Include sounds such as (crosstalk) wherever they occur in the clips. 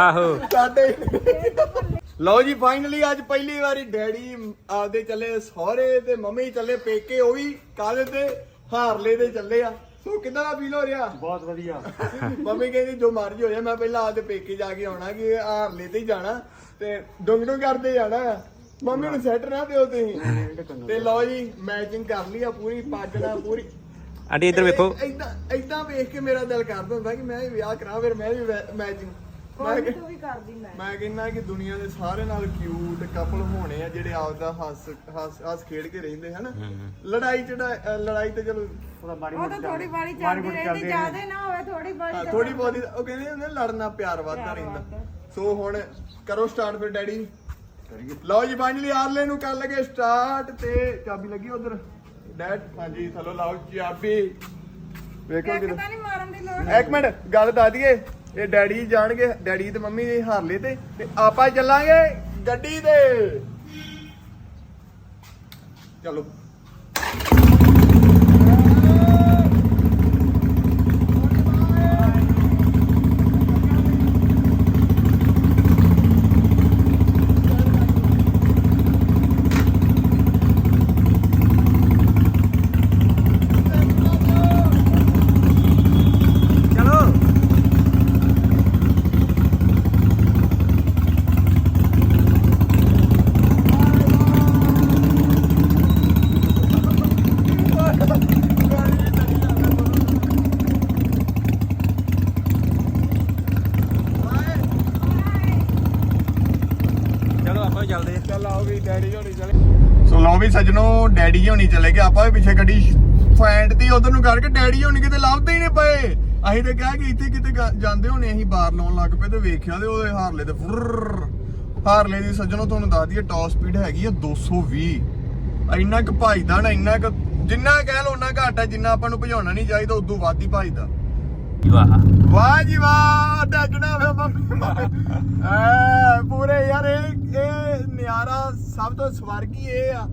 ਆਹੋ। ਸਾਡੇ ਲਓ ਜੀ ਫਾਈਨਲੀ ਅੱਜ ਪਹਿਲੀ ਵਾਰੀ ਡੈਡੀ ਆਪਦੇ ਚੱਲੇ ਸਹੁਰੇ ਤੇ ਮੰਮੀ ਚੱਲੇ ਪੇਕੇ ਉਹ ਵੀ ਕਾਹਦੇ ਤੇ? ਹਾਰਲੇ ਦੇ ਚੱਲੇ ਆ। ਸੋ ਕਿਦਾਂ ਦਾ ਫੀਲ ਹੋ ਰਿਹਾ? ਬਹੁਤ ਵਧੀਆ। ਮੰਮੀ ਕਹਿੰਦੀ ਜੋ ਮਰਜ਼ੀ ਹੋ ਜਾਏ ਮੈਂ ਪਹਿਲਾਂ ਆਪਦੇ ਪੇਕੇ ਜਾ ਕੇ ਆਉਣਾ ਕਿ ਹਾਰਲੇ ਤੇ ਹੀ ਜਾਣਾ ਤੇ ਡੁੰਗ ਡੁੰਗ ਕਰਦੇ ਜਾਣਾ। ਮੰਮੀ ਨੂੰ ਸੈੱਟ ਨਾ ਦਿਓ ਤੁਸੀਂ। ਤੇ ਲਓ ਜੀ ਮੈਚਿੰਗ ਕਰ ਲਈ ਆ ਪੂਰੀ ਪੱਗ ਨਾਲ ਪੂਰੀ। ਆਂਟੀ ਇੱਧਰ ਵੇਖੋ। ਇਦਾਂ ਇਦਾਂ ਵੇਖ ਕੇ ਮੇਰਾ ਦਿਲ ਕਰਦਾ ਹੁੰਦਾ ਕਿ ਮੈਂ ਵੀ ਵਿਆਹ ਕਰਾਂ ਫਿਰ ਮੈਂ ਵੀ ਮੈਚਿੰਗ ਮੈਂ ਕਿ- ਤੂੰ ਵੀ ਕਰਦੀ ਮੈਂ। ਮੈਂ ਕਹਿੰਦਾ ਕਿ ਦੁਨੀਆ ਦੇ ਸਾਰੇ ਨਾਲ ਕਿਊਟ ਕਪਲ ਹੋਣੇ ਆ ਜਿਹੜੇ ਆਪਦਾ ਹੱਸ ਹੱਸ ਹੱਸ ਖੇਡ ਕੇ ਰਹਿੰਦੇ ਹਨ? ਲੜਾਈ ਚੜਾ ਲੜਾਈ ਤੇ ਚਲੋ ਉਹਦਾ ਮਾੜੀ ਉਹ ਤਾਂ ਥੋੜੀ ਬਾੜੀ ਚੱਲਦੀ ਰਹਿੰਦੀ ਜ਼ਿਆਦਾ ਨਾ ਹੋਵੇ ਥੋੜੀ ਬਾੜੀ ਥੋੜੀ ਬਹੁਤੀ ਉਹ ਕਹਿੰਦੇ ਹੁੰਦੇ ਨਾ, ਲੜਨਾ ਪਿਆਰ ਵੱਧਦਾ ਰਹਿੰਦਾ। ਸੋ ਹੁਣ ਕਰੋ ਸਟਾਰਟ ਫਿਰ ਡੈਡੀ। ਲਓ ਜੀ ਫਾਈਨਲੀ ਆਰਲੇ ਨੂੰ ਕਰ ਲਗੇ ਸਟਾਰਟ ਤੇ। ਚਾਬੀ ਲੱਗੀ ਉਧਰ? ਡੈਡ? ਹਾਂਜੀ ਥੱਲੋਂ ਲਾਓ ਚਾਬੀ। ਵੇਖੋ ਤਾਂ ਨਹੀਂ ਮਾਰਨ ਦੀ ਲੋੜ। ਇੱਕ ਮਿੰਟ ਗੱਲ ਦੱਸ ਦਈਏ। ਇਹ ਡੈਡੀ ਜਾਣਗੇ, ਡੈਡੀ ਤੇ ਮੰਮੀ ਦੇ ਹਾਰਲੇ ਤੇ ਤੇ ਆਪਾਂ ਚੱਲਾਂਗੇ ਗੱਡੀ ਤੇ। ਚਲੋ ਚਲੋ ਚਲੋ ਆਪਾਂ ਵੀ ਚੱਲਦੇ ਵੀ ਡੈਡੀ ਹੋਣੀ ਚਲੇ ਸੋ ਲਓ ਵੀ ਸੱਜਣੋ, ਡੈਡੀ ਹੋਣੀ ਚਲੇ ਗਏ। ਆਪਾਂ ਵੀ ਪਿੱਛੇ ਗੱਡੀ ਫੈਂਟ ਦੀ ਉਧਰ ਨੂੰ ਕਰਕੇ ਡੈਡੀ ਹੋਣੀ ਕਿਤੇ ਲੱਭਦੇ ਹੀ ਨਹੀਂ ਪਏ। ਅਸੀਂ ਤੇ ਕਿਹਾ ਕਿ ਇੱਥੇ ਕਿਤੇ ਜਾਂਦੇ ਹੋਣੇ, ਅਸੀਂ ਬਾਹਰ ਲਾਉਣ ਲੱਗ ਪਏ ਤੇ ਵੇਖਿਆ ਤੇ ਉਹਦੇ ਹਾਰਲੇ ਤੇ ਫੁਰ ਹਾਰਲੇ ਦੀ ਸੱਜਣੋ ਤੁਹਾਨੂੰ ਦੱਸ ਦਈਏ ਟੌਪ ਸਪੀਡ ਹੈਗੀ ਆ 220 ਇੰਨਾ ਕੁ ਭਜਦਾ ਨਾ, ਇੰਨਾ ਕੁ ਜਿੰਨਾ ਕਹਿ ਲਓ ਉਹਨਾਂ ਘੱਟ ਆ, ਜਿੰਨਾ ਆਪਾਂ ਨੂੰ ਭਜਾਉਣਾ ਨਹੀਂ ਚਾਹੀਦਾ, ਉਦੋਂ ਵੱਧ ਹੀ ਭਾਈਦਾ। ਵਾਹ। ਵਾਹ ਜੀ ਵਾਹ ਡੱਗਣਾ ਵੇ ਮੰਮੀ। ਐ ਪੂਰੇ ਯਾਰ ਇਹ ਇਹ ਨਿਆਰਾ ਸਭ ਤੋਂ ਸਵਰਗੀ ਇਹ ਆ।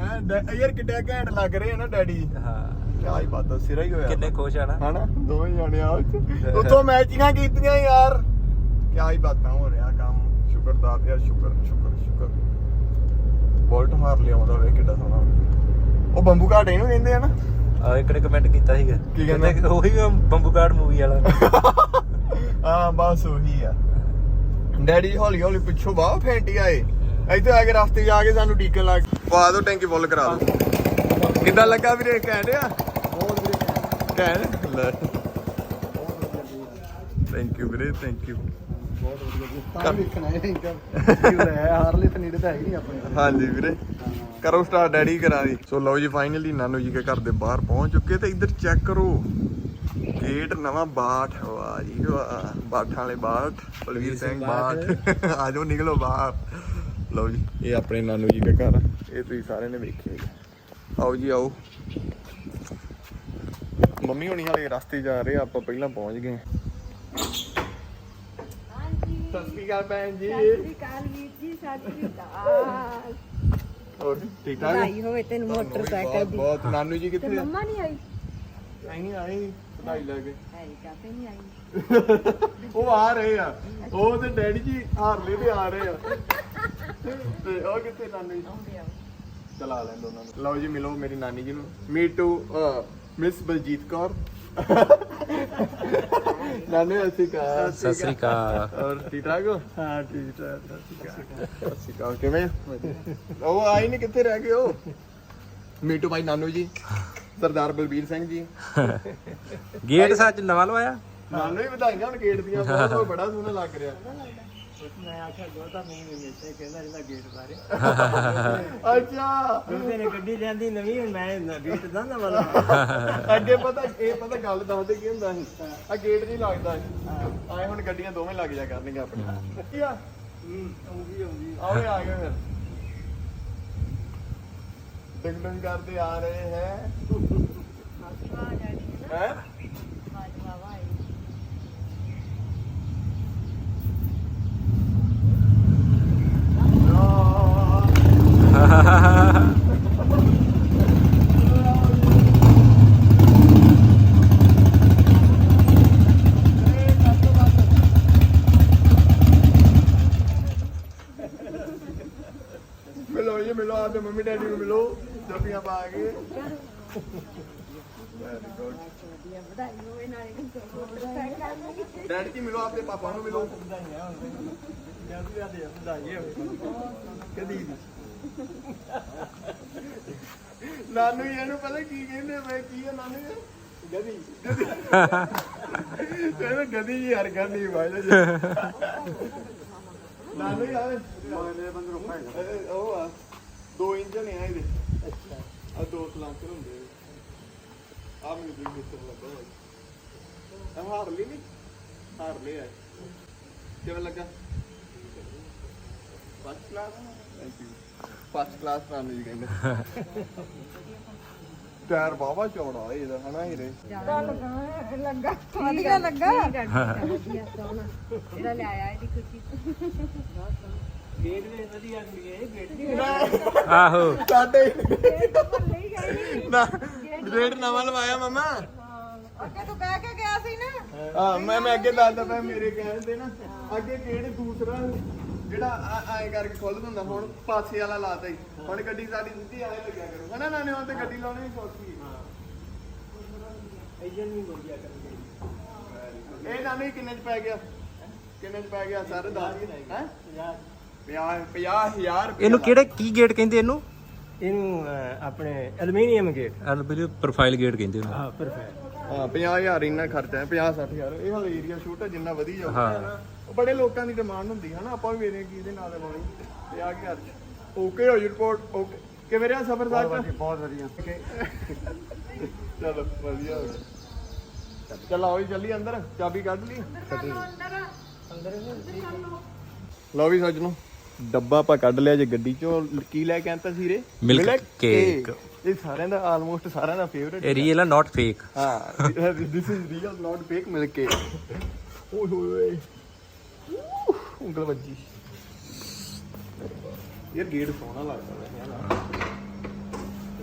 ਐ ਯਾਰ ਕਿੱਡਾ ਘੈਂਟ ਲੱਗ ਰਹੇ ਆ ਨਾ ਡੈਡੀ। ਹਾਂ। ਕਿਆ ਹੀ ਬਾਤ ਆ, ਸਿਰਾ ਹੀ ਹੋਇਆ। ਕਿੰਨੇ ਖੁਸ਼ ਆ ਨਾ। ਹਨਾ ਦੋਵੇਂ ਜਾਣੇ ਆ। ਉੱਥੋਂ ਮੈਚਿੰਗਾਂ ਕੀਤੀਆਂ ਯਾਰ। ਕਿਆ ਹੀ ਬਾਤਾਂ ਹੋ ਰਿਹਾ ਕੰਮ। ਸ਼ੁਕਰ ਦਾਤਿਆ ਸ਼ੁਕਰ ਸ਼ੁਕਰ ਸ਼ੁਕਰ। ਬੋਲਟ ਮਾਰ ਲਿਆ ਉਹਦਾ ਵੇ ਕਿੱਡਾ ਸੋਹਣਾ। ਉਹ ਬੰਬੂ ਘਾਟੇ ਨੂੰ ਕਹਿੰਦੇ ਆ ਨਾ। ਆ ਇੱਕ ਨੇ ਕਮੈਂਟ ਕੀਤਾ ਸੀਗਾ। ਕੀ ਕਹਿੰਦਾ? ਕਹਿੰਦਾ ਉਹੀ ਬੰਬੂ ਕਾਰਡ ਮੂਵੀ ਵਾਲਾ। (laughs) ਹਾਂ ਬਸ ਉਹੀ ਆ। ਡੈਡੀ ਹੌਲੀ ਹੌਲੀ ਪਿੱਛੋਂ ਬਾਹ ਫੈਂਟੀ ਆਏ। ਇੱਥੇ ਆ ਕੇ ਰਸਤੇ ਜਾ ਕੇ ਸਾਨੂੰ ਡੀਕਨ ਲੱਗ ਪਾ ਦੋ ਟੈਂਕੀ ਫੁੱਲ ਕਰਾ ਦੋ। ਕਿੱਦਾਂ ਲੱਗਾ ਵੀਰੇ ਕਹਿਣ ਆ ਕਹਿਣ ਲੈ। ਥੈਂਕ ਯੂ ਵੀਰੇ ਥੈਂਕ ਯੂ ਬਹੁਤ ਵਧੀਆ ਤਾਂ ਵੇਖਣਾ ਹੈ ਇੰਕਾ ਕੀ ਹੋ ਰਿਹਾ ਹੈ ਹਾਰਲੇ ਤੇ ਨੇੜੇ ਤਾਂ ਹੈ ਹੀ ਨਹੀਂ ਆਪਣੇ ਹਾਂਜੀ ਵੀਰੇ। ਕਰੋ ਸਟਾਰਟ ਡੈਡੀ ਕਰਾਂ ਦੀ। ਸੋ ਲਓ ਜੀ ਫਾਈਨਲੀ ਨਾਨੂ ਜੀ ਦੇ ਘਰ ਦੇ ਬਾਹਰ ਪਹੁੰਚ ਚੁੱਕੇ ਤੇ ਇੱਧਰ ਚੈੱਕ ਕਰੋ। ਗੇਟ ਨਵਾਂ ਬਾਠ ਵਾਹ ਜੀ ਵਾਹ। ਬਾਠਾਂ ਵਾਲੇ ਬਾਠ ਬਲਵੀਰ ਸਿੰਘ ਬਾਠ। (laughs) ਆਜੋ ਨਿਕਲੋ ਬਾਹਰ। ਲਓ ਜੀ। ਇਹ ਆਪਣੇ ਨਾਨੂ ਜੀ ਦਾ ਘਰ। ਇਹ ਤੁਸੀਂ ਸਾਰਿਆਂ ਨੇ ਵੇਖਿਆ। ਆਓ ਜੀ ਆਓ। ਮੰਮੀ ਹੋਣੀ ਵਾਲੇ ਰਸਤੇ ਜਾ ਰਹੇ ਆਪਾਂ ਪਹਿਲਾਂ ਪਹੁੰਚ ਗਏ ਸਤਿ ਸ਼੍ਰੀ ਅਕਾਲ ਭੈਣ ਜੀ। ਸਤਿ ਕਾਲ ਵੀਰ ਜੀ ਸਤਿ ਸ਼੍ਰੀ ਅਕਾਲ। ਹੋਰ? ਠੀਕ ਠਾਕ? ਵਧਾਈ ਹੋਵੇ ਤੈਨੂੰ ਮੋਟਰਸਾਈਕਲ ਦੀ। ਬਹੁਤ। ਨਾਨੂ ਜੀ ਤੇ ਕਿੱਥੇ ਆ? ਮੰਮਾ ਨਹੀਂ ਆਈ? ਨਹੀਂ ਆਏ ਵਧਾਈ ਲੈ ਕੇ। ਹੈ ਕਾਤੇ ਨਹੀਂ ਆਈ? ਉਹ ਆ ਰਹੇ ਆ। ਉਹ ਤੇ ਡੈਡੀ ਜੀ ਹਾਰਲੇ ਤੇ ਆ ਰਹੇ ਆ। ਤੇ ਉਹ ਕਿੱਥੇ ਨਾਨੀ ਜੀ? ਆਉਂਦੇ ਆ। ਚਲਾ ਲੈਂਦੇ ਉਹਨਾਂ ਨੂੰ। ਲਓ ਜੀ ਮਿਲੋ ਮੇਰੀ ਨਾਨੀ ਜੀ ਨੂੰ। Meet to Miss Baljit Kaur. ਨਾਨੀ ਅਸੀਂ ਕਾ ਸਤਿ ਸ੍ਰੀ ਅਕਾਲ। ਔਰ ਠੀਕ ਠਾਕ ਹੋ? ਹਾਂ ਠੀਕ ਠਾਕ ਸਤਿ ਸ਼੍ਰੀ ਅਕਾਲ। ਕਿਵੇਂ? ਉਹ ਆਈ ਨਹੀਂ ਕਿੱਥੇ ਰਹਿ ਗਏ ਉਹ? ਮੀਟੂ ਭਾਈ ਨਾਨੂ ਜੀ। ਸਰਦਾਰ ਬਲਬੀਰ ਸਿੰਘ ਜੀ। ਗੇਟ ਸੱਚ ਨਵਾਂ ਲਵਾਇਆ? ਨਾਨੂ ਹੀ ਵਧਾਈਆਂ ਹੁਣ ਗੇਟ ਦੀਆਂ। ਬਹੁਤ ਬੜਾ ਸੋਹਣਾ ਲੱਗ ਰਿਹਾ। ਮੈਂ ਆਖਿਆ ਦੋ ਤਾਂ ਨਹੀਂ ਮਿਲਦੇ ਕਹਿੰਦਾ ਇਹਦਾ ਗੇਟ ਬਾਰੇ। (laughs) ਅੱਛਾ। ਉਹਦੇ ਨੇ ਗੱਡੀ ਲਿਆਂਦੀ ਨਵੀਂ ਹੁਣ ਮੈਂ ਗੇਟ ਦਾ ਨਾ ਵਾਲਾ। (laughs) ਅੱਗੇ ਪਤਾ ਇਹ ਪਤਾ ਗੱਲ ਦੱਸਦੇ ਕੀ ਹੁੰਦਾ ਸੀ? ਆ ਗੇਟ ਨਹੀਂ ਲੱਗਦਾ ਆਏ ਹੁਣ ਗੱਡੀਆਂ ਦੋਵੇਂ ਲੱਗ ਜਾ ਕਰਨਗੀਆਂ ਆਪਣੀਆਂ। ਕੀ ਆ? ਹੂੰ ਆਉਂਦੀ ਆਉਂਦੀ। ਆਵੇ ਆ ਗਏ ਫਿਰ। ਡਿੰਗ ਡਿੰਗ ਕਰਦੇ ਆ ਰਹੇ ਹੈ। ਹੈ ਹੈ ਨਾ ਬਾਜਵਾ ਆਈ ਪਾ ਕੇ ਵੈਰੀ ਗੁੱਡ ਵਧੀਆ ਵਧਾਈ ਹੋਵੇ ਨਾਲੇ ਮੋਟਰਸਾਈਕਲ ਡੈਡੀ ਜੀ ਮਿਲੋ ਆਪਣੇ ਪਾਪਾ ਨੂੰ ਮਿਲੋ। ਕਦੀ ਨਾਨੂ ਜੀ ਇਹਨੂੰ ਪਤਾ ਕੀ ਕਹਿੰਦੇ ਮੈਂ ਕੀ ਆ ਨਾਨੂ ਜੀ? ਗਦੀ। ਗਦੀ ਕਹਿੰਦਾ ਗਦੀ ਜੀ ਯਾਰ ਗਦੀ ਵਾਇਦਾ ਜੀ ਨਾਨੂ ਜੀ ਆਵੇ। ਮੇਰੇ ਬੰਦੇ ਨੂੰ ਖਾਏਗਾ ਇਹ ਉਹ ਆ ਦੋ ਅੱਛਾ ਆ ਦੋ ਸਲਾਂਸਰ ਹੁੰਦੇ ਆ। ਮੈਨੂੰ ਵੀ ਮਿੱਤਰ ਲੱਗਾ ਹੋਇਆ। ਇਹ ਹਾਰਲੀ ਨਹੀਂ? ਹਾਰਲੀ ਆ। ਕਿਵੇਂ ਲੱਗਾ? First class thank you first class ਨਾਨੂ ਜੀ ਕਹਿੰਦੇ। (laughs) ਟਾਇਰ ਬਾਵਾ ਚੌੜਾ ਇਹਦਾ ਹਨਾ ਹੀਰੇ ਲੱਗਾ ਵਧੀਆ ਲੱਗਾ। ਵਧੀਆ ਸੋਹਣਾ ਇਹਦਾ ਲਿਆਇਆ ਇਹਦੀ ਖੁਸ਼ੀ। ਆਹੋ। ਸਾਡੇ ਇਹ ਤਾਂ ਭੁੱਲ ਹੀ ਗਈ ਨਾ ਗ੍ਰੇਡ ਨਵਾਂ ਲਵਾਇਆ ਮਮਾ। ਅੱਗੇ ਤੂੰ ਕਹਿ ਕੇ ਗਿਆ ਸੀ ਨਾ। ਹਾਂ ਮੈਂ ਮੈਂ ਅੱਗੇ ਦੱਸਦਾ ਪਿਆ ਮੇਰੇ ਕਹਿਣ ਤੇ ਨਾ। ਅੱਗੇ ਕਿਹੜੇ ਦੂਸਰਾ ਜਿਹੜਾ ਐ ਕਰਕੇ ਖੁੱਲ ਦਿੰਦਾ ਹੁਣ ਪਾਸੇ ਵਾਲਾ ਲਾਤਾ ਹੀ। ਹੁਣ ਗੱਡੀ ਸਾਡੀ ਸਿੱਧੀ ਆਏ ਲੱਗਿਆ ਕਰੂ। ਹਨਾ ਨਾਨੇ ਹੁਣ ਤੇ ਗੱਡੀ ਲਾਉਣੀ ਵੀ ਸੌਖੀ ਇਹ ਨਾਨੇ ਕਿੰਨੇ ਚ ਪੈ ਗਿਆ? ਕਿੰਨੇ ਚ ਪੈ ਗਿਆ? ਸਰ ਦੱਸ। ਹੈ 50 50000 ਇਹਨੂੰ ਕਿਹੜੇ ਕੀ ਗੇਟ ਕਹਿੰਦੇ ਇਹਨੂੰ? ਇਹਨੂੰ ਆਪਣੇ ਐਲੂਮੀਨੀਅਮ ਗੇਟ ਐਲਬੀਰੀ ਪ੍ਰੋਫਾਈਲ ਗੇਟ ਕਹਿੰਦੇ ਉਹਨੂੰ। ਹਾਂ ਪਰਫੈਕਟ ਹਾਂ 50000 ਇੰਨਾ ਖਰਚਾ ਹੈ 50 60000 ਇਹ ਹਾਲੇ ਏਰੀਆ ਛੋਟਾ ਜਿੰਨਾ ਵਧੀ ਜਾਊਗਾ ਬੜੇ ਲੋਕਾਂ ਦੀ ਡਿਮਾਂਡ ਹੁੰਦੀ ਹੈ ਨਾ ਆਪਾਂ ਵੀ ਵੇਰੇ ਕੀ ਦੇ ਨਾਲ ਲਵਾਉਣੀ 50000 ਚ ਓਕੇ ਹੋ ਜੀ ਰਿਪੋਰਟ ਓਕੇ ਕਿਵੇਂ ਰਿਹਾ ਸਫਰ ਦਾ ਬਹੁਤ ਵਧੀਆ (laughs) ਚਲੋ ਵਧੀਆ ਹੋ ਗਿਆ। ਚੱਲ ਆਓ ਜੀ ਚੱਲੀ ਅੰਦਰ। ਚਾਬੀ ਕੱਢ ਲਈ। ਲਓ ਵੀ ਸੱਜਣੋ ਡੱਬਾ ਆਪਾਂ ਕੱਢ ਲਿਆ ਜੇ ਗੱਡੀ ਚੋਂ। ਕੀ ਲੈ ਕੇ ਆਂਤਾ ਸੀ ਰੇ Milk cake। ਇਹ ਸਾਰਿਆਂ ਦਾ ਆਲਮੋਸਟ ਸਾਰਿਆਂ ਦਾ ਫੇਵਰੇਟ ਇਹ ਰੀਅਲ ਆ ਨਾਟ ਫੇਕ ਹਾਂ this is real not fake milk cake ਓਏ ਹੋਏ। ਉਂਗਲ ਵੱਜੀ। ਯਾਰ ਗੇਟ ਸੋਹਣਾ ਲੱਗਦਾ ਹੈ ਯਾਰ।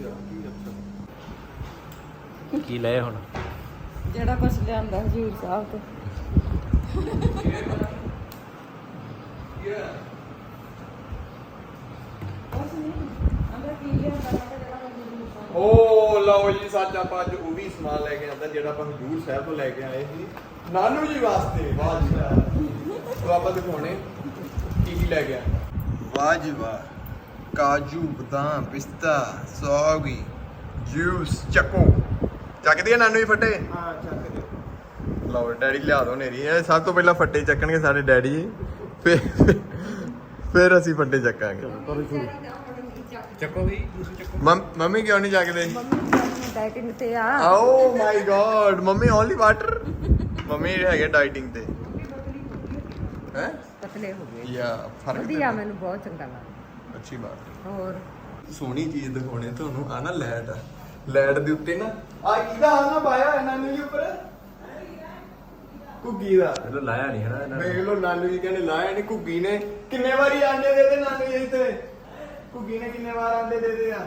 ਯਾਰ ਕੀ ਲਏ ਹੁਣ? ਜਿਹੜਾ ਕੁਝ ਲਿਆਂਦਾ ਹਜੂਰ ਸਾਹਿਬ ਤੋਂ। ਓ ਲਓ ਜੀ ਸੱਚ ਆਪਾਂ ਅੱਜ ਉਹ ਵੀ ਸਮਾਨ ਲੈ ਕੇ ਆਂਦਾ ਜਿਹੜਾ ਆਪਾਂ ਹਜੂਰ ਸਾਹਿਬ ਤੋਂ ਲੈ ਕੇ ਆਏ ਸੀ। ਨਾਨੂ ਜੀ ਵਾਸਤੇ ਵਾਹ ਜੀ ਵਾਹ। ਉਹ ਆਪਾਂ ਦਿਖਾਉਣੇ ਕੀ ਕੀ ਲੈ ਕੇ ਆਏ ਵਾਹ ਜੀ ਵਾਹ ਕਾਜੂ ਬਦਾਮ ਪਿਸਤਾ ਸੌਗੀ ਜੂਸ ਚੱਕੋ। ਚੱਕਦੀ ਆ ਨਾਨੂ ਜੀ ਫੱਟੇ? ਹਾਂ ਚੱਕ ਦਿਓ ਲਓ ਡੈਡੀ ਲਿਆ ਦੋ ਨੇਰੀ। ਇਹ ਸਭ ਤੋਂ ਪਹਿਲਾਂ ਫੱਟੇ ਚੱਕਣਗੇ ਸਾਡੇ ਡੈਡੀ ਜੀ। ਫਿਰ ਫਿਰ ਅਸੀਂ ਫੱਟੇ ਚੱਕਾਂਗੇ। ਚੱਕੋ ਵੀ ਤੁਸੀਂ ਚੱਕੋ। ਮੰਮ- ਮੰਮੀ ਕਿਉਂ ਨਹੀਂ ਚੱਕਦੇ? ਡਾਈਟਿੰਗ ਤੇ ਆ। ਓ my God mummy only water mummy ਹੈਗੇ ਡਾਈਟਿੰਗ ਤੇ। ਹੈ? ਪਤਲੇ ਹੋ ਗਏ। ਯਾ ਫ਼ਰਕ ਵਧੀਆ ਮੈਨੂੰ ਬਹੁਤ ਚੰਗਾ ਲੱਗਦਾ। ਅੱਛੀ ਬਾਤ ਹੋਰ? ਸੋਹਣੀ ਚੀਜ਼ ਦਿਖਾਉਣੇ ਤੁਹਾਨੂੰ ਆ ਨਾ ਲੈਟ ਆ। ਲੈਟ ਦੇ ਉੱਤੇ ਨਾ ਆ ਕਿਹਦਾ ਆ ਨਾ ਪਾਇਆ ਹੈ ਨਾਨੂ ਜੀ ਉੱਪਰ? ਘੁੱਗੀ ਦਾ। ਇਹਨੂੰ ਲਾਇਆ ਨਹੀਂ ਹਨਾ ਇਹਨਾਂ ਵੇਖ ਨੇ ਲੋ ਨਾਨੂ ਜੀ ਕਹਿੰਦੇ ਲਾਇਆ ਨਹੀਂ ਘੁੱਗੀ ਨੇ ਕਿੰਨੇ ਵਾਰੀ ਆਂਡੇ ਦੇ ਦੇ ਨਾਨੂ ਜੀ ਇੱਥੇ? ਘੁੱਗੀ ਨੇ ਕਿੰਨੇ ਵਾਰ ਆਂਡੇ ਦੇ ਦੇ ਆ?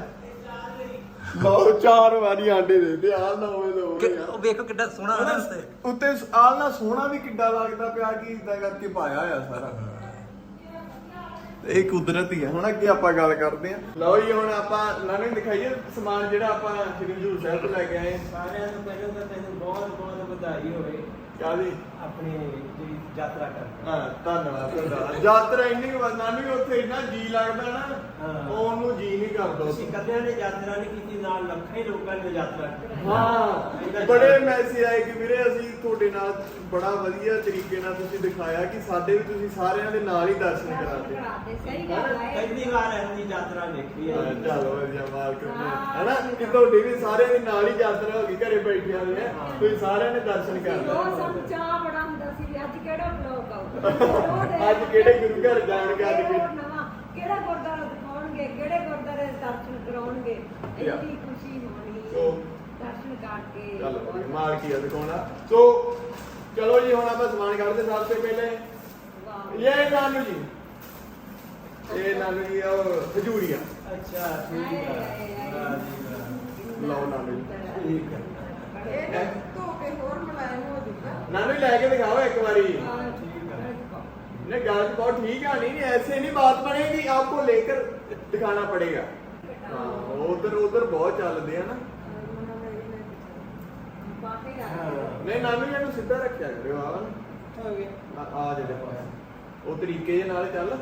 ਲਓ ਚਾਰ ਵਾਰੀ ਆਂਡੇ ਦੇ ਦੇ ਆ ਨਵੇਂ ਲੋਕ ਕਿ- ਉਹ ਵੇਖੋ ਕਿੱਡਾ ਸੋਹਣਾ ਉਹਦੇ ਉੱਤੇ ਉੱਤੇ ਆਲ ਨਾ ਸੋਹਣਾ ਵੀ ਕਿੱਡਾ ਲੱਗਦਾ ਪਿਆ ਕਿ ਇਦਾਂ ਕਰਕੇ ਪਾਇਆ ਹੋਇਆ ਸਾਰਾ। ਇਹ ਕੁਦਰਤ ਹੀ ਹੈ ਹੁਣ ਅੱਗੇ ਆਪਾਂ ਗੱਲ ਕਰਦੇ ਹਾਂ। ਲਓ ਜੀ ਹੁਣ ਆਪਾਂ ਨਾਨਕ ਦਿਖਾਈਏ ਸਮਾਨ ਜਿਹੜਾ ਆਪਾਂ ਸ਼੍ਰੀ ਹਜ਼ੂਰ ਸਾਹਿਬ ਤੋਂ ਲੈ ਕੇ ਆਏ। ਸਾਰਿਆਂ ਨੂੰ ਪਹਿਲਾਂ ਤਾਂ ਤੈਨੂੰ ਬਹੁਤ ਬਹੁਤ ਵਧਾਈ ਹੋਵੇ। ਕਾਹਦੀ ਆਪਣੀ ਜਿਹੜੀ ਯਾਤਰਾ ਕਰ ਹਾਂ ਧੰਨਵਾਦ ਧੰਨਵਾਦ। ਯਾਤਰਾ ਇੰਨੀ ਨਾਨਕ ਉੱਥੇ ਇੰਨਾ ਜੀ ਲੱਗਦਾ ਨਾ ਹਾਂ। ਉਹ ਉਹਨੂੰ ਜੀ ਨਹੀਂ ਕਰਦਾ ਤੁਸੀਂ ਕਦਿਆਂ ਨੇ ਯਾਤਰਾ ਨਹੀਂ ਕੀਤੀ ਨਾਲ ਲੱਖਾਂ ਹੀ ਲੋਕਾਂ ਨੇ ਯਾਤਰਾ ਕੀਤੀ। ਹਾਂ ਬੜੇ ਮੈਸੇਜ ਆਏ ਕਿ ਵੀਰੇ ਅਸੀਂ ਤੁਹਾਡੇ ਨਾਲ ਬੜਾ ਵਧੀਆ ਤਰੀਕੇ ਨਾਲ ਤੁਸੀਂ ਦਿਖਾਇਆ ਕਿ ਸਾਡੇ ਵੀ ਤੁਸੀਂ ਸਾਰਿਆਂ ਦੇ ਨਾਲ ਹੀ ਦਰਸ਼ਨ ਕਰਾਤੇ। ਸਹੀ ਗੱਲ ਹੈ ਪਹਿਲੀ ਵਾਰ ਇਹੋ ਜਿਹੀ ਯਾਤਰਾ ਦੇਖੀ ਹੈ। ਚਲੋ ਵਧੀਆ ਮਾਲਕ ਨੇ ਹਨਾ? ਕਿ ਤੁਹਾਡੀ ਵੀ ਸਾਰਿਆਂ ਦੀ ਨਾਲ ਹੀ ਯਾਤਰਾ ਹੋ ਗਈ ਘਰੇ ਬੈਠਿਆਂ ਦੀ ਹੈਂ। ਤੁਸੀਂ ਸਾਰਿਆਂ ਨੇ ਦਰਸ਼ਨ ਕਰ ਲਏ ਸਭ ਚਾਹ ਬੜਾ ਹੁੰਦਾ ਸੀ ਵੀ ਅੱਜ ਕਿਹੜਾ ਬਲੌਗ ਆਊਗਾ ਅੱਜ ਕਿਹੜੇ ਗੁਰੂ ਘਰ ਜਾਣਗੇ ਅੱਜ ਕਿਹੜਾ ਕਿ- ਨਵਾਂ ਕਿਹੜਾ ਗੁਰਦੁਆਰਾ ਦਿਖਾਉਣਗੇ? ਕਿਹੜੇ ਗੁਰਦੁਆਰੇ ਦਰਸ਼ਨ ਕਰਾਉਣਗੇ? ਇੰਨੀ ਖੁਸ਼ੀ ਹੋਣੀ। ਸੋ ਦਰਸ਼ਨ ਕਰਕੇ। ਚਲੋ ਮਾਰ ਕੀ ਆ ਦਿਖਾਉਣਾ। ਸੋ ਚਲੋ ਜੀ ਹੁਣ ਆਪਾਂ ਸਮਾਨ ਕੱਢਦੇ ਸਭ ਤੋਂ ਪਹਿਲੇ। ਵਾਹ। ਇਹ ਨਾਨੂ ਜੀ। ਇਹ ਨਾਨੂ ਜੀ ਉਹ ਹਜੂਰੀਆ ਅੱਛਾ ਠੀਕ ਹੈ ਵਾਹ ਜੀ ਵਾਹ। ਲਓ ਨਾਨੂ ਜੀ। ਠੀਕ ਹੈ? ਧੋ ਕੇ ਹੋਰ ਮਲਾਇਮ ਹੋ ਜੂਗਾ ਨਾਨੂ ਜੀ ਲੈ ਕੇ ਦਿਖਾਓ ਇੱਕ ਵਾਰੀ। ਠੀਕ ਹੈ नहीं गाल बहुत ठीक है नहीं नहीं ऐसे नहीं बात बनेगी आपको लेकर दिखाना पड़ेगा ਹਾਂ ਉਧਰ ਉਧਰ ਬਹੁਤ ਚੱਲਦੇ ਆ ਨਾ ਬਾਕੀ ਦਾ ਨਹੀਂ ਨਾਨੀ ਇਹਨੂੰ ਸਿੱਧਾ ਰੱਖਿਆ ਕਰਿਓ ਆ ਆ ਆ ਜਿਹੜੇ ਪਾਇਆ ਉਹ ਤਰੀਕੇ ਦੇ ਨਾਲ ਚੱਲ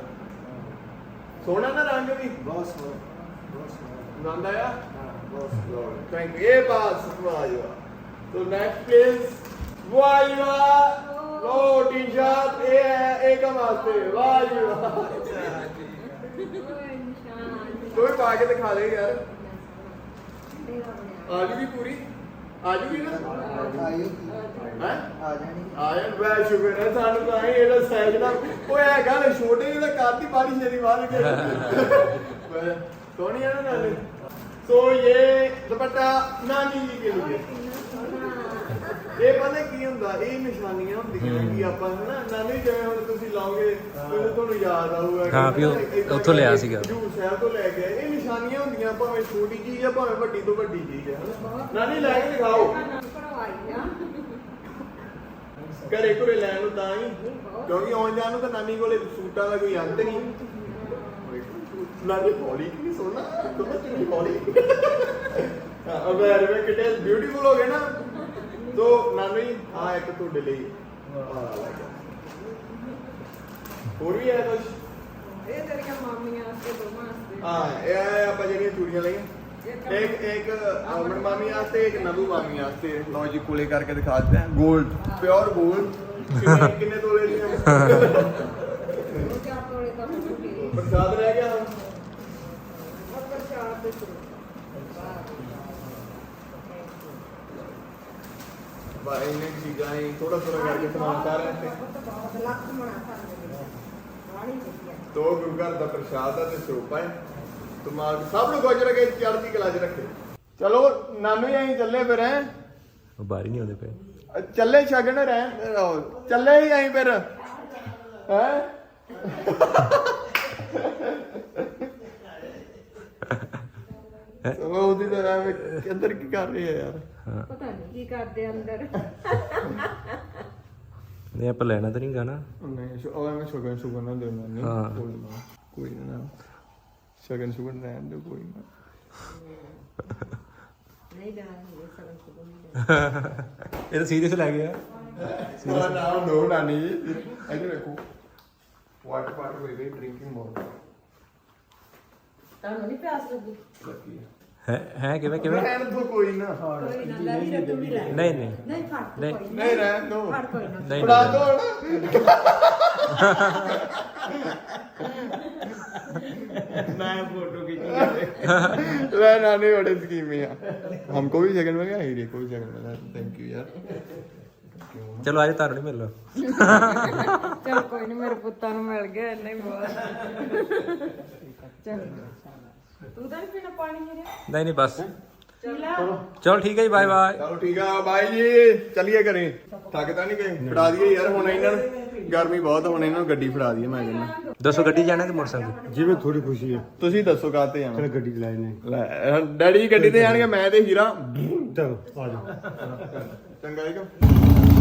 ਸੋਹਣਾ ਨਾ ਰੰਗ ਵੀ ਬਹੁਤ ਸੋਹਣਾ ਬਹੁਤ ਸੋਹਣਾ ਨੰਦ ਆਇਆ ਹਾਂ ਬਹੁਤ ਸੋਹਣਾ Lord, thank you. ਇਹ ਬਾਤ ਵਾਹ So next is ਵਾਹ ਜੀ ਲੋ ਟੀ-ਸ਼ਰਟ ਇਹ ਹੈ, ਇਹ ਕਮਾਤੇ ਵਾਹ ਜੀ ਵਾਹ ਕੋਈ ਪਾ ਕੇ ਦਿਖਾ ਦੇ ਯਾਰ। ਆ ਜੂਗੀ ਪੂਰੀ? ਆ ਜੂਗੀ ਨਾ? ਹੈ? ਆ ਜਾਣੀ। ਆਇਨ ਵੈ ਸ਼ੁਕਰ ਹੈ ਸਾਨੂੰ ਤਾਂ ਇਹਦਾ ਸਾਈਜ਼ ਨਾ ਉਹ ਇਹ ਗੱਲ ਛੋਟੇ ਜਿਹੇ ਦਾ ਕਰਤੀ ਬਾਰੀ ਛੇਦੀ ਬਾਹਰ ਕੇ ਸੋਹਣੀ ਹੈ ਨਾ ਨਾਲੇ ਸੋ ਇਹ ਦੁਪੱਟਾ ਨਾਨੀ ਜੀ ਕੇ ਲਈ ਇਹ ਪਤਾ ਕੀ ਹੁੰਦਾ ਇਹ ਨਿਸ਼ਾਨੀਆਂ ਹੁੰਦੀਆਂ ਕਿ ਆਪਾਂ ਹਨਾ ਨਾਨੀ ਜਿਵੇਂ ਹੁਣ ਤੁਸੀਂ ਲਾਓਗੇ ਮੈਨੂੰ ਤੁਹਾਨੂੰ ਯਾਦ ਆਊਗਾ ਹਾਂ, ਵੀ ਉਹ ਉੱਥੋਂ ਲਿਆ ਸੀਗਾ। ਹਜ਼ੂਰ ਸਾਹਿਬ ਤੋਂ ਲੈ ਕੇ ਆਏ। ਇਹ ਨਿਸ਼ਾਨੀਆਂ ਹੁੰਦੀਆਂ ਭਾਵੇਂ ਛੋਟੀ ਚੀਜ਼ ਆ ਭਾਵੇਂ ਵੱਡੀ ਤੋਂ ਵੱਡੀ ਚੀਜ਼ ਹੈ ਹਨਾ। ਨਾਨੀ ਲੈ ਕੇ ਦਿਖਾਓ। ਘਰੇ ਘਰੇ ਲੈਣ ਨੂੰ ਤਾਂ ਹੀ ਕਿਉਂਕਿ ਆਉਣ ਜਾਣ ਨੂੰ ਤਾਂ ਨਾਨੀ ਕੋਲੇ ਸੂਟਾਂ ਦਾ ਕੋਈ ਅੰਤ ਨਹੀਂ। ਨਾਨੀ ਹੌਲੀ ਕੀ ਸੋਨਾ? ਤੁਮ ਚੰਗੀ ਹੌਲੀ। ਅਬੇ ਅਰੇ ਕਿਤੇ ਬਿਊਟੀਫੁਲ ਹੋ ਗਏ ਨਾ। ਤੋ ਨਾਨੀ ਆ ਇੱਕ ਤੁਹਾਡੇ ਲਈ ਆ ਲੈ ਗਿਆ। ਹੋਰ ਵੀ ਹੈ ਕੁਝ ਇਹ ਤੇਰੀਆਂ ਮਾਮੀਆਂ ਵਾਸਤੇ ਦੋਵਾਂ ਵਾਸਤੇ। ਹਾਂ ਇਹ ਆਪਾਂ ਜਿਹੜੀਆਂ ਚੂੜੀਆਂ ਲਈਆਂ। ਇੱਕ ਇੱਕ ਅਮਨ ਮਾਮੀ ਵਾਸਤੇ ਇੱਕ ਨਬੂ ਮਾਮੀ ਵਾਸਤੇ। ਲਓ ਜੀ ਕੋਲੇ ਕਰਕੇ ਦਿਖਾ ਦਿੱਤੇ। ਹੈ 골ਡ ਪਿਓਰ 골ਡ ਕਿੰਨੇ ਕਿੰਨੇ ਤੋਲੇ ਦੀਆਂ? ਉਹ ਚਾਰ ਤੋਲੇ ਤਾਂ ਹੋ ਗਏ ਪ੍ਰਸਾਦ ਰਹਿ ਗਿਆ ਹੁਣ ਉਹ ਪ੍ਰਸ਼ਾਦ ਦੇ ਸ਼ੁਰੂ ਬਾ ਇਹਨੇ ਚੀਜ਼ਾਂ ਹੀ ਥੋੜਾ ਥੋੜਾ ਕਰਕੇ ਸਮਾਨ ਤੇ ਕਰਦੇ ਰਾਣੀ ਵਧੀਆ ਦੋ ਗੁਰੂ ਘਰ ਦਾ ਪ੍ਰਸ਼ਾਦ ਆ ਤੇ ਸਰੂਪਾ ਹੈ। ਤੁਮਾਲ ਸਭ ਨੂੰ ਖੁਸ਼ ਰੱਖੇ ਚੜ੍ਹਦੀ ਕਲਾ 'ਚ ਰੱਖੇ। ਚਲੋ ਨਾਨੂ ਅਸੀਂ ਚੱਲੇ ਫਿਰ ਹੈ? ਉਹ ਬਾਹਰ ਨਹੀਂ ਆਉਂਦੇ ਪਏ। ਚੱਲੇ ਛਗਣ ਰਹਿ। ਚੱਲੇ ਹੀ ਅਸੀਂ ਫਿਰ। ਹੈ? (laughs) ਚਲੋ ਉਹਦੀ ਤਰ੍ਹਾਂ ਐਵੇਂ ਅੰਦਰ ਕੀ ਕਰ ਰਹੇ ਆ ਯਾਰ? ਪਤਾ ਨਹੀਂ ਕੀ ਕਰਦੇ ਅੰਦਰ। ਨਹੀਂ ਆਪਾਂ ਲੈਣਾ ਤਾਂ ਨਹੀਂ ਗਾਣਾ ਨਹੀਂ ਸ਼ੁ- ਉਹ ਐਵੇਂ ਸ਼ਗਨ ਸ਼ੁਗਨ ਨਾ ਦੇਣਾ ਨਹੀਂ ਹਾਂ। ਕੋਈ ਨਾ ਕੋਈ ਨਾ। ਸ਼ਗਨ ਸ਼ੁਗਨ ਰਹਿਣ ਦੇ ਕੋਈ ਨਾ। ਨਹੀਂ ਜਾਣਾ ਇਹ ਸਗਨ ਸੁਗਨ ਨਹੀਂ (laughs) ਇਹ ਤਾਂ ਸੀਰੀਅਸ ਲੈ ਗਿਆ। ਨਾ ਨਾ ਨੋ ਨਾਨੀ ਇਹਨੂੰ ਦੇਖੋ ਵਾਟਰ ਵਾਟਰ ਵੇ ਵੇ ਡਰਿੰਕਿੰਗ ਮੋਰ ਤੁਹਾਨੂੰ ਨਹੀਂ ਪਿਆਸ ਲੱਗੀ? ਲੱਗੀ ਹੈ ਹੈ ਕਿਵੇਂ ਕਿਵੇਂ? ਰਹਿਣ ਦੋ ਕੋਈ ਨਾ। ਕੋਈ ਨਹੀਂ ਨਹੀਂ। ਨਹੀਂ ਫੜ ਨਹੀਂ। ਨਹੀਂ ਰਹਿਣ ਦੋ। ਫੜ ਕੋਈ ਨਾ। ਫੜਾ ਦੋ ਮੈਂ ਫੋਟੋ ਖਿੱਚੀ ਲੈ ਨਾਨੇ ਬੜੇ ਸਕੀਮੇ ਆ। ਹਮਕੋ ਵੀ ਸ਼ਗਨ ਮਿਲ ਗਿਆ ਹੀਰੇ ਕੋ ਵੀ ਸ਼ਗਨ ਥੈਂਕ ਯੂ ਯਾਰ। ਚਲੋ ਅੱਜ ਤੁਹਾਨੂੰ ਨਹੀਂ ਮਿਲ ਲੋ ਚਲ ਕੋਈ ਨਹੀਂ ਮੇਰੇ ਪੁੱਤਾਂ ਨੂੰ ਮਿਲ ਗਿਆ ਇੰਨਾ ਬਹੁਤ। ਚਲ ਤੂੰ ਤਾਂ ਨਹੀਂ ਪੀਣਾ ਪਾਣੀ ਮੇਰੇ ਨਹੀਂ ਨਹੀਂ ਬਸ। ਚਲਾ। ਚਲੋ। ਠੀਕ ਹੈ ਜੀ ਬਾਏ ਬਾਏ। ਚਲੋ ਠੀਕ ਆ। ਬਾਈ ਜੀ ਚੱਲੀਏ ਘਰੇ। ਥੱਕ ਤਾਂ ਨਹੀਂ ਗਏ? ਫੜਾ ਦਈਏ ਯਾਰ ਹੁਣ ਇਹਨਾਂ ਨੂੰ। ਗਰਮੀ ਬਹੁਤ ਹੁਣ ਇਹਨਾਂ ਨੂੰ ਗੱਡੀ ਫੜਾ ਦਈਏ ਮੈਂ ਕਹਿੰਦਾ। ਦੱਸੋ ਗੱਡੀ ਜਾਣਾ ਕਿ ਮੋਟਰਸਾਈਕਲ? ਜਿਵੇਂ ਥੋੜੀ ਖੁਸ਼ੀ ਹੈ। ਤੁਸੀਂ ਦੱਸੋ ਕਾਹਤੇ ਜਾਣਾ? ਚਲ ਗੱਡੀ ਚਲਾਈ ਨੇ? ਲੈ ਡੈਡੀ ਜੀ ਗੱਡੀ ਤੇ ਜਾਣਗੇ ਮੈਂ ਤੇ ਹੀਰਾ। ਚਲੋ ਆ ਜਾਓ। ਚੰਗਾ ਜੀ